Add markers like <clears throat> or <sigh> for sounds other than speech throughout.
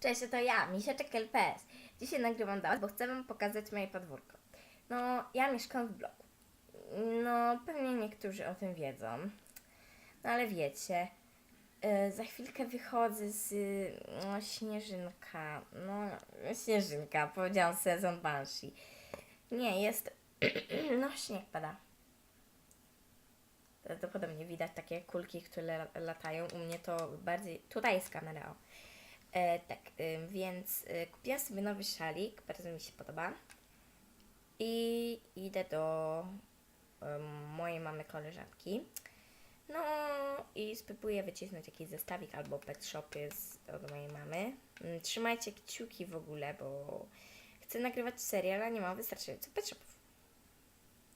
Cześć, to ja, Misieczek LPS. Dzisiaj nagrywam dla Was, bo chcę Wam pokazać moje podwórko. No, ja mieszkam w bloku. No, pewnie niektórzy o tym wiedzą. No, ale wiecie, y, za chwilkę wychodzę z y, no, Śnieżynka. No, Śnieżynka, powiedziałam sezon Banshee. Nie, jest... <clears throat> no, śnieg pada. Prawdopodobnie widać takie kulki, które la- latają. U mnie to bardziej... Tutaj jest kamera, o. E, tak, więc y, kupiłam sobie nowy szalik, bardzo mi się podoba. I idę do mojej mamy koleżanki. No i spróbuję wycisnąć jakiś zestawik albo pet shopy z, od mojej mamy. Mm, Trzymajcie kciuki w ogóle, bo chcę nagrywać serial, a nie mam wystarczająco pet shopów.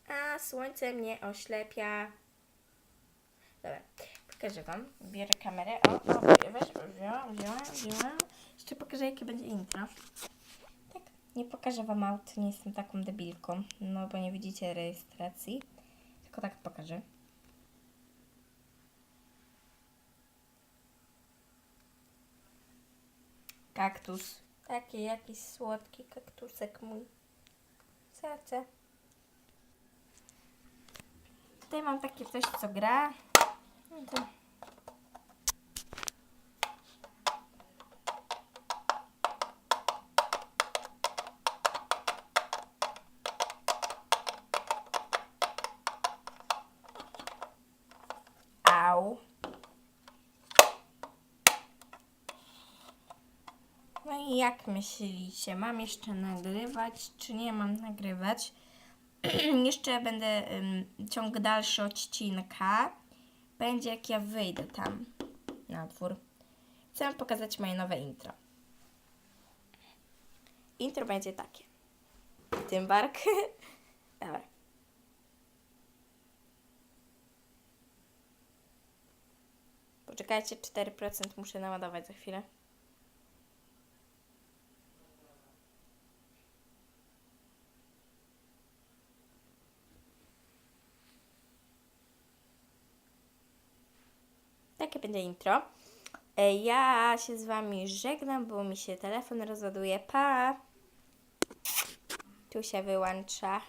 A słońce mnie oślepia. Dobra, pokażę Wam. Bierę kamerę. O, o, wziąłem, wziąłem, wziąłem. Jeszcze pokażę, jakie będzie intro. Tak, nie pokażę Wam aut, nie jestem taką debilką, no bo nie widzicie rejestracji. Tylko tak pokażę. Kaktus. Taki jakiś słodki kaktusek mój. Serce. Tutaj mam takie coś, co gra. No to... No i jak myślicie, mam jeszcze nagrywać, czy nie mam nagrywać? <clears throat> jeszcze będę ym, ciąg dalszy odcinka. Będzie jak ja wyjdę tam na dwór. Chcę pokazać moje nowe intro. Intro będzie takie. Tymbark. <laughs> Dobra. Poczekajcie, 4% muszę naładować za chwilę. Takie będzie intro. E, Ja się z Wami żegnam, bo mi się telefon rozładuje. Pa! Tu się wyłącza.